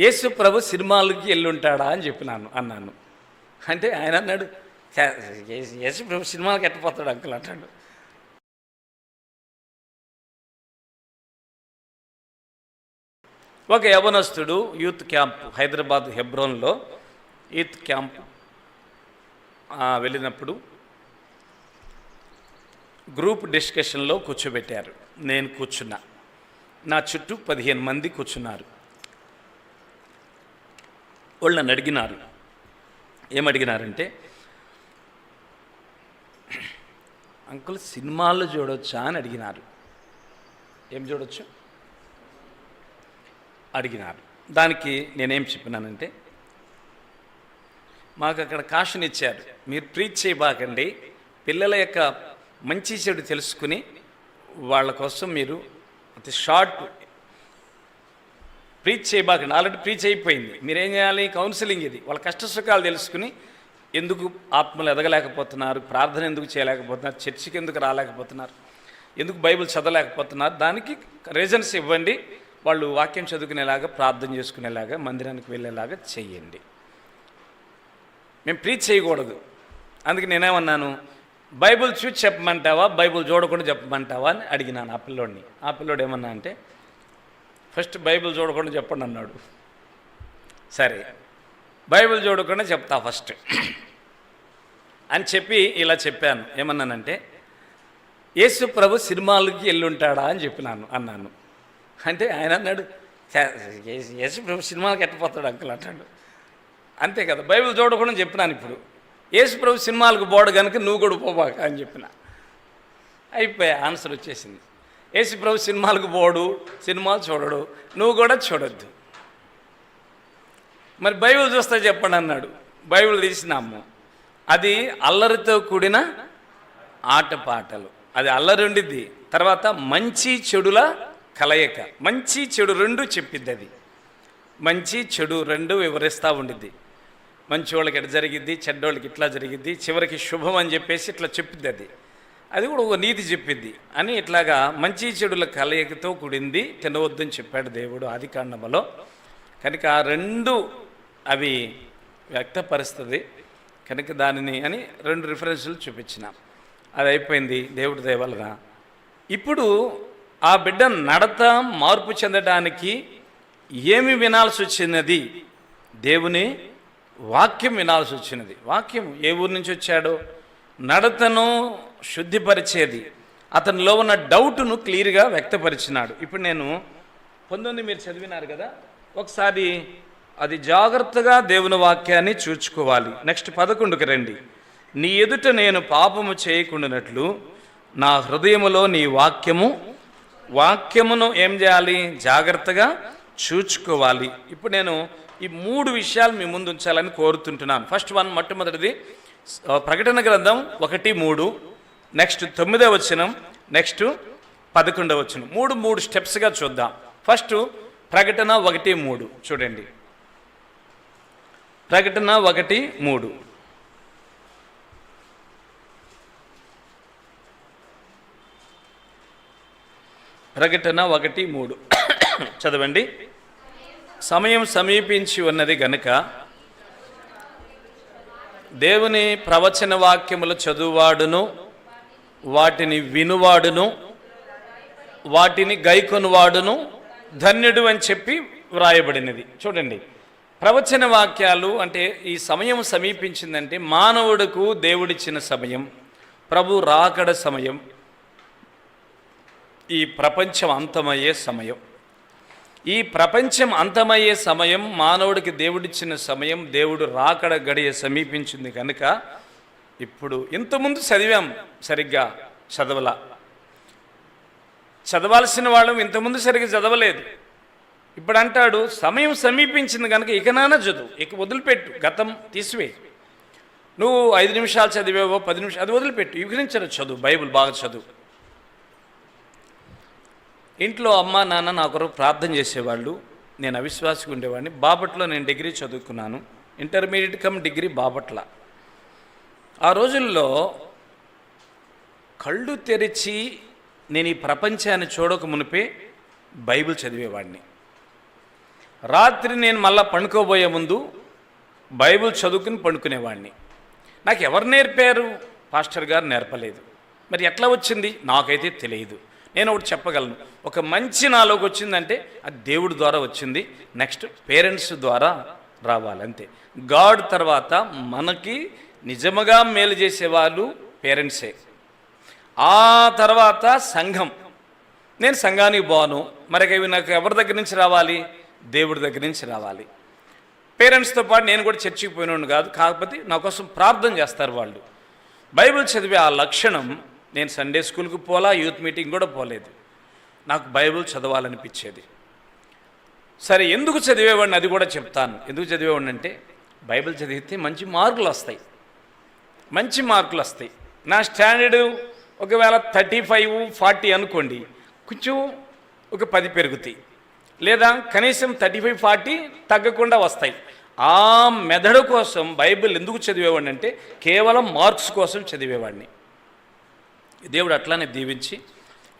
యేసు ప్రభు సినిమాలకి వెళ్ళుంటాడా అని చెప్పినాను అన్నాను. అంటే ఆయన అన్నాడు యేసు- ప్రభు సినిమాలకు ఎట్టపోతాడు అంకుల్? అంటాడు. ఒక యవనస్తుడు యూత్ క్యాంప్ హైదరాబాద్ హెబ్రోన్లో యూత్ క్యాంప్ వెళ్ళినప్పుడు గ్రూప్ డిస్కషన్లో కూర్చోబెట్టారు. నేను కూర్చున్నా. నా చుట్టూ పదిహేను మంది కూర్చున్నారు. వాళ్ళు నన్ను అడిగినారు. ఏమడిగినారంటే అంకుల్ సినిమాలు చూడొచ్చా అని అడిగినారు. ఏం చూడొచ్చు? అడిగినారు. దానికి నేనేం చెప్పినానంటే మాకు అక్కడ కాషన్ ఇచ్చారు. మీరు ప్రీచ్ చేయబాకండి. పిల్లల యొక్క మంచి చెడు తెలుసుకుని వాళ్ళ కోసం మీరు అతి షార్ట్ ప్రీచ్ చేయబాకండి. ఆల్రెడీ ప్రీచ్ అయిపోయింది. మీరేం చేయాలి? కౌన్సిలింగ్ ఇది. వాళ్ళ కష్ట సుఖాలు తెలుసుకుని ఎందుకు ఆత్మలు ఎదగలేకపోతున్నారు? ప్రార్థన ఎందుకు చేయలేకపోతున్నారు? చర్చికి ఎందుకు రాలేకపోతున్నారు? ఎందుకు బైబిల్ చదవలేకపోతున్నారు? దానికి రీజన్స్ ఇవ్వండి. వాళ్ళు వాక్యం చదువుకునేలాగా ప్రార్థన చేసుకునేలాగా మందిరానికి వెళ్ళేలాగా చెయ్యండి మేము ప్రీచ్ చేయకూడదు. అందుకే నేనేమన్నాను? బైబిల్ చూసి చెప్పమంటావా? బైబిల్ చూడకుండా చెప్పమంటావా? అని అడిగినాను ఆ పిల్లోడిని. ఆ పిల్లోడు ఏమన్నా అంటే ఫస్ట్ బైబిల్ చూడకుండా చెప్పండి అన్నాడు. సరే బైబిల్ చూడకుండా చెప్తా ఫస్ట్. అని చెప్పి ఇలా చెప్పాను. ఏమన్నానంటే యేసు ప్రభు సినిమాలకి వెళ్ళుంటాడా అని చెప్పినాను అన్నాను. అంటే ఆయన అన్నాడు యేసు- యేసు ప్రభు సినిమాలకి ఎట్టపోతాడు అంకుల్? అంటాడు. అంతే కదా బైబిల్ చూడకుండా చెప్పినాను ఇప్పుడు. యేసు ప్రభు సినిమాలకు పోడు కనుక నువ్వు కూడా పోబాక అని చెప్పిన. అయిపోయా ఆన్సర్ వచ్చేసింది. యేసు ప్రభు సినిమాలకు పోడు సినిమాలు చూడడు నువ్వు కూడా చూడొద్దు. మరి బైబిల్ చూస్తే చెప్పండి అన్నాడు బైబిల్ తీసినాము అది అల్లరితో కూడిన ఆటపాటలు అది అల్లరి ఉండిద్ది తర్వాత మంచి చెడుల కలయిక. మంచి చెడు రెండు చెప్పిద్ది అది. మంచి చెడు రెండు వివరిస్తూ ఉండిద్ది. మంచి వాళ్ళకి ఎట్లా జరిగిద్ది చెడ్డోళ్ళకి ఇట్లా జరిగిద్ది చివరికి శుభం అని చెప్పేసి ఇట్లా చెప్పిద్ది అది. అది కూడా ఒక నీతి చెప్పిద్ది అని ఇట్లాగా మంచి చెడుల కలయికతో కూడింది తినవద్దని చెప్పాడు దేవుడు ఆది కాండములో. కనుక ఆ రెండు అవి వ్యక్తపరుస్తుంది. కనుక దానిని అని రెండు రిఫరెన్సులు చూపించిన. అది అయిపోయింది దేవుడి దయవలన ఇప్పుడు ఆ బిడ్డ నడత మార్పు చెందడానికి ఏమి వినాల్సి వచ్చినది? దేవుని వాక్యం వినాల్సి వచ్చినది. వాక్యం ఏ ఊరి నుంచి వచ్చాడో? నడతను శుద్ధిపరిచేది. అతనిలో ఉన్న డౌట్ను క్లియర్గా వ్యక్తపరిచినాడు. ఇప్పుడు నేను పంతొమ్మిది మీరు చదివినారు కదా ఒకసారి అది జాగ్రత్తగా దేవుని వాక్యాన్ని చూచుకోవాలి. నెక్స్ట్ పదకొండుకి రండి. నీ ఎదుట నేను పాపము చేయకుండానట్లు నా హృదయములో నీ వాక్యము వాక్యమును ఏం చేయాలి? జాగ్రత్తగా చూచుకోవాలి. ఇప్పుడు నేను ఈ మూడు విషయాలు మీ ముందు ఉంచాలని కోరుతుంటున్నాను. ఫస్ట్ వన్ మొట్టమొదటిది ప్రకటన గ్రంథం ఒకటి మూడు. నెక్స్ట్ తొమ్మిదో వచనం నెక్స్ట్ పదకొండవ వచనం. మూడు మూడు స్టెప్స్గా చూద్దాం. ఫస్ట్ ప్రకటన ఒకటి మూడు. చూడండి. ప్రకటన ఒకటి మూడు. ప్రకటన ఒకటి మూడు. చదవండి. సమయం సమీపించి ఉన్నది గనుక దేవుని ప్రవచన వాక్యములు చదువువాడును. వాటిని వినువాడును వాటిని గైకొనువాడును ధన్యుడు అని చెప్పి వ్రాయబడినది. చూడండి ప్రవచన వాక్యాలు అంటే ఈ సమయం సమీపించిందంటే మానవుడుకు దేవుడిచ్చిన సమయం ప్రభు రాకడ సమయం ఈ ప్రపంచం అంతమయ్యే సమయం. ఈ ప్రపంచం అంతమయ్యే సమయం మానవుడికి దేవుడిచ్చిన సమయం దేవుడు రాకడ గడియ సమీపించింది కనుక ఇప్పుడు ఇంతకుముందు చదివాం సరిగ్గా చదవలా. చదవాల్సిన వాళ్ళం ఇంతకుముందు సరిగ్గా చదవలేదు. ఇప్పుడు అంటాడు సమయం సమీపించింది కనుక ఇకనానా చదువు ఇక వదిలిపెట్టు గతం తీసివే. నువ్వు ఐదు నిమిషాలు చదివేవో పది నిమిషాలు అది వదిలిపెట్టు ఇక చదువు బైబిల్ బాగా చదువు. ఇంట్లో అమ్మ నాన్న నా కొరకు ప్రార్థన చేసేవాళ్ళు. నేను అవిశ్వాసిగా ఉండేవాడిని. బాపట్లో నేను డిగ్రీ చదువుకున్నాను. Intermediate cum degree Bapatla. ఆ రోజుల్లో కళ్ళు తెరిచి నేను ఈ ప్రపంచాన్ని చూడక మునిపే బైబిల్ చదివేవాడిని. రాత్రి నేను మళ్ళా పండుకోబోయే ముందు బైబిల్ చదువుకుని పండుకునేవాడిని. నాకు ఎవరు నేర్పారు? పాస్టర్ గారు నేర్పలేదు. మరి ఎట్లా వచ్చింది? నాకైతే తెలియదు. నేను ఒకటి చెప్పగలను. ఒక మంచి నాలోకి వచ్చిందంటే అది దేవుడి ద్వారా వచ్చింది. నెక్స్ట్ పేరెంట్స్ ద్వారా రావాలి అంతే గాడ్ తర్వాత మనకి నిజముగా మేలు చేసేవాళ్ళు పేరెంట్సే. ఆ తర్వాత సంఘం. నేను సంఘానికి పోను. మరికవి నాకు ఎవరి దగ్గర నుంచి రావాలి? దేవుడి దగ్గర నుంచి రావాలి. పేరెంట్స్తో పాటు నేను కూడా చర్చికి పోయినాను కాదు. కాకపోతే నా కోసం ప్రార్థన చేస్తారు వాళ్ళు. బైబిల్ చదివే ఆ లక్షణం నేను సండే స్కూల్కి పోలా యూత్ మీటింగ్ కూడా పోలేదు. నాకు బైబిల్ చదవాలనిపించేది. సరే ఎందుకు చదివేవాడిని? అది కూడా చెప్తాను. ఎందుకు చదివేవాడిని అంటే బైబిల్ చదివితే మంచి మార్కులు వస్తాయి. మంచి మార్కులు వస్తాయి. నా స్టాండర్డ్ ఒకవేళ థర్టీ ఫైవ్ ఫార్టీ అనుకోండి కొంచెం ఒక పది పెరుగుతాయి. లేదా కనీసం థర్టీ ఫైవ్ ఫార్టీ తగ్గకుండా వస్తాయి. ఆ మెదడు కోసం బైబిల్ ఎందుకు చదివేవాడిని అంటే కేవలం మార్క్స్ కోసం చదివేవాడిని. దేవుడు అట్లానే దీవించి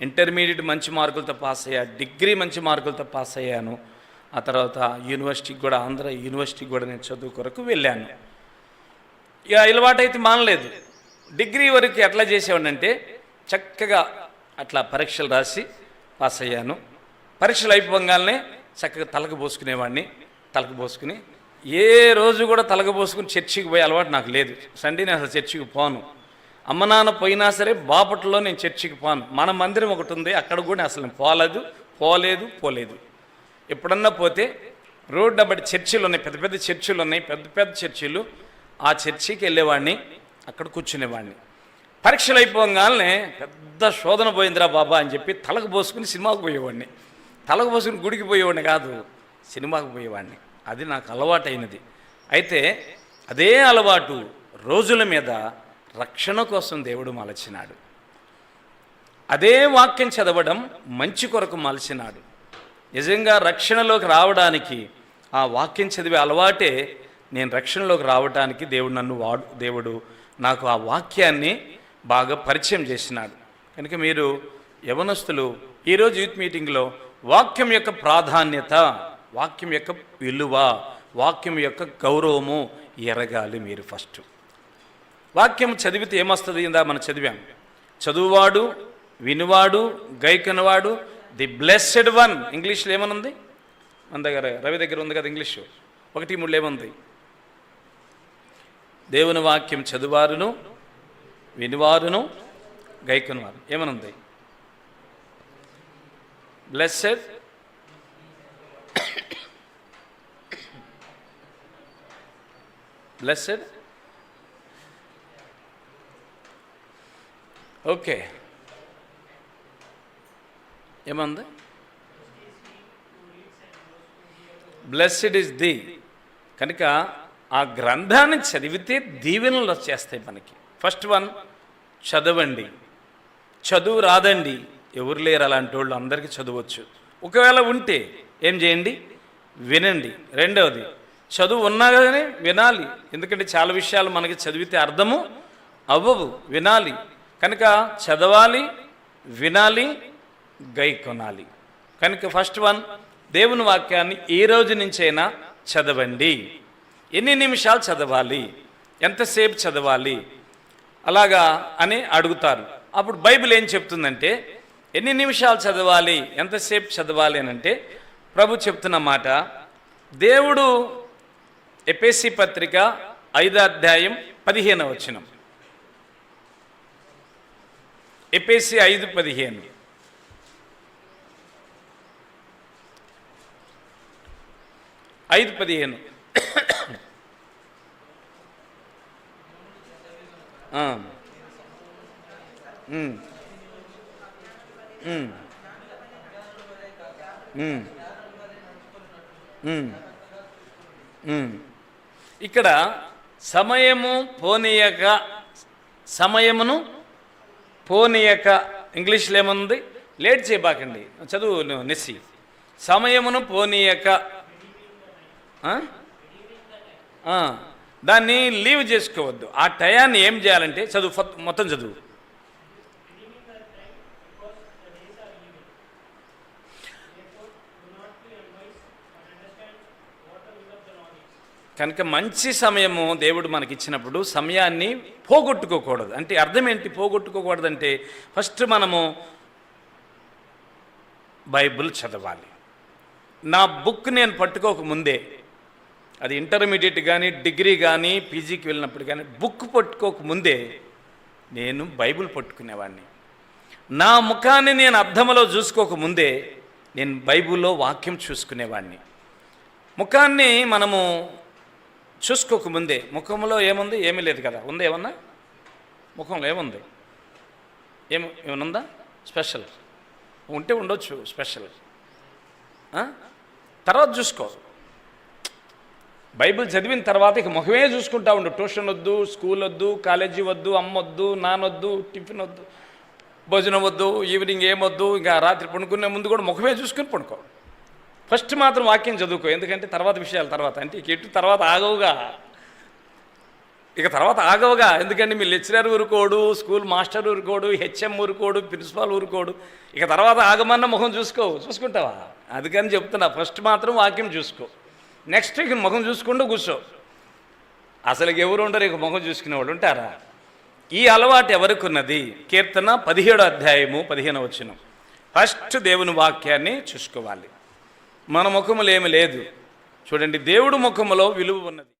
ఇంటర్మీడియట్ మంచి మార్కులతో పాస్ అయ్యా డిగ్రీ మంచి మార్కులతో పాస్ అయ్యాను. ఆ తర్వాత యూనివర్సిటీకి కూడా ఆంధ్ర యూనివర్సిటీకి కూడా నేను చదువు కొరకు వెళ్ళాను. ఇక అలవాటైతే మానలేదు. డిగ్రీ వరకు ఎట్లా చేసేవాడినంటే చక్కగా అట్లా పరీక్షలు రాసి పాస్ అయ్యాను. పరీక్షలు అయిపోగానే చక్కగా తలకు పోసుకునేవాడిని. తలకు పోసుకుని ఏ రోజు కూడా తలకు పోసుకుని చర్చికి పోయే అలవాటు నాకు లేదు. సండే నేను అసలు చర్చికి పోను. అమ్మ నాన్న పోయినా సరే బాపట్లో నేను చర్చికి పోను. మన మందిరం ఒకటి ఉంది అక్కడ కూడా అసలు నేను పోలేదు పోలేదు పోలేదు. ఎప్పుడన్నా పోతే రోడ్డు బట్టి చర్చిలు ఉన్నాయి పెద్ద పెద్ద చర్చిలు ఉన్నాయి పెద్ద పెద్ద చర్చిలు. ఆ చర్చికి వెళ్ళేవాడిని అక్కడ కూర్చునేవాడిని. పరీక్షలు అయిపోగానే పెద్ద శోధన పోయిందిరా బాబా అని చెప్పి తలకు పోసుకుని సినిమాకు పోయేవాడిని. తలకు పోసుకుని గుడికి పోయేవాడిని కాదు సినిమాకు పోయేవాడిని. అది నాకు అలవాటైనది. అయితే అదే అలవాటు రోజుల మీద రక్షణ కోసం దేవుడు మలచినాడు. అదే వాక్యం చదవడం మంచి కొరకు మలచినాడు. నిజంగా రక్షణలోకి రావడానికి ఆ వాక్యం చదివే అలవాటే నేను రక్షణలోకి రావడానికి దేవుడు నన్ను వాడు దేవుడు నాకు ఆ వాక్యాన్ని బాగా పరిచయం చేసినాడు. కనుక మీరు యవనస్తులు ఈరోజు యూత్ మీటింగ్లో వాక్యం యొక్క ప్రాధాన్యత వాక్యం యొక్క విలువ వాక్యం యొక్క గౌరవము ఎరగాలి మీరు ఫస్ట్. వాక్యం చదివితే ఏమొస్తుంది? ఇందా మనం చదివాం. చదువువాడు వినువాడు గైకనవాడు ది బ్లెస్సెడ్ వన్. ఇంగ్లీష్లో ఏమనుంది? మన దగ్గర రవి దగ్గర ఉంది కదా ఇంగ్లీషు. ఒకటి మూడు ఏముంది? దేవుని వాక్యం చదువారును వినివారును గైకునివారు. ఏమనుంది? బ్లెస్సెడ్ బ్లెస్సెడ్ ఓకే ఏమంది? బ్లెస్డ్ ఇస్ ది కనుక ఆ గ్రంథాన్ని చదివితే దీవెనలు వచ్చేస్తాయి మనకి. ఫస్ట్ వన్ చదవండి. చదువు రాదండి. ఎవరు లేరు అలాంటి వాళ్ళు అందరికీ చదవచ్చు. ఒకవేళ ఉంటే ఏం చేయండి? వినండి. రెండవది చదువు ఉన్నా కానీ వినాలి. ఎందుకంటే చాలా విషయాలు మనకి చదివితే అర్థము అవ్వవు. వినాలి. కనుక చదవాలి వినాలి గై కొనాలి. కనుక ఫస్ట్ వన్ దేవుని వాక్యాన్ని ఏ రోజు నుంచైనా చదవండి. ఎన్ని నిమిషాలు చదవాలి? ఎంతసేపు చదవాలి? అలాగా అని అడుగుతారు. అప్పుడు బైబిల్ ఏం చెప్తుందంటే ఎన్ని నిమిషాలు చదవాలి? ఎంతసేపు చదవాలి అని అంటే ప్రభు చెప్తున్న మాట దేవుడు ఎపిసి పత్రిక ఐదో అధ్యాయం పదిహేను వచనం. ఎపిసి ఐదు పదిహేను. ఐదు పదిహేను. ఇక్కడ సమయము పోనీయక సమయమును పోనీయక ఇంగ్లీష్లో ఏముంది? లేట్ చేయబాకండి. చదువు నువ్వు నెస్సి. సమయమును పోనీయక. దాన్ని లీవ్ చేసుకోవద్దు. ఆ టయాన్ని ఏం చేయాలంటే చదువు మొత్తం చదువు. కనుక మంచి సమయము దేవుడు మనకి ఇచ్చినప్పుడు సమయాన్ని పోగొట్టుకోకూడదు. అంటే అర్థం ఏంటి పోగొట్టుకోకూడదంటే ఫస్ట్ మనము బైబిల్ చదవాలి. నా బుక్ నేను పట్టుకోక ముందే అది ఇంటర్మీడియట్ కానీ డిగ్రీ కానీ పీజీకి వెళ్ళినప్పుడు కానీ బుక్ పట్టుకోకముందే నేను బైబిల్ పట్టుకునేవాడిని నా ముఖాన్ని నేను అర్థములో చూసుకోక ముందే నేను బైబిల్లో వాక్యం చూసుకునేవాడిని ముఖాన్ని మనము చూసుకోక ముందే ముఖంలో ఏముంది? ఏమీ లేదు కదా. ఉంది ఏమన్నా? ముఖంలో ఏముంది? ఏమి ఏమైనా ఉందా? స్పెషల్ ఉంటే ఉండొచ్చు స్పెషల్ తర్వాత చూసుకో. బైబిల్ చదివిన తర్వాత ఇక ముఖమే చూసుకుంటా ఉండు. ట్యూషన్ వద్దు స్కూల్ వద్దు కాలేజీ వద్దు అమ్మ వద్దు నానొద్దు టిఫిన్ వద్దు భోజనం వద్దు ఈవినింగ్ ఏమొద్దు ఇంకా రాత్రి పడుకునే ముందు కూడా ముఖమే చూసుకుని పండుకో. ఫస్ట్ మాత్రం వాక్యం చదువుకో. ఎందుకంటే తర్వాత విషయాలు తర్వాత. అంటే ఇక ఎటు తర్వాత ఆగవుగా? ఇక తర్వాత ఆగవుగా? ఎందుకంటే మీ లెక్చరర్ ఊరుకోడు స్కూల్ మాస్టర్ ఊరుకోడు హెచ్ఎం ఊరుకోడు ప్రిన్సిపాల్ ఊరుకోడు. ఇక తర్వాత ఆగమన్న ముఖం చూసుకో. చూసుకుంటావా? అందుకని చెప్తున్నా. ఫస్ట్ మాత్రం వాక్యం చూసుకో. నెక్స్ట్ ఇక ముఖం చూసుకుంటూ కూర్చో. అసలు ఎవరు ఉండరు ఇక ముఖం చూసుకునేవాళ్ళు ఉంటారా? ఈ అలవాటు ఎవరికున్నది? కీర్తన పదిహేడో అధ్యాయము పదిహేను వచ్చిన ఫస్ట్ దేవుని వాక్యాన్ని చూసుకోవాలి. మన ముఖములు ఏమి లేదు. చూడండి దేవుడు ముఖములో విలువ ఉన్నది.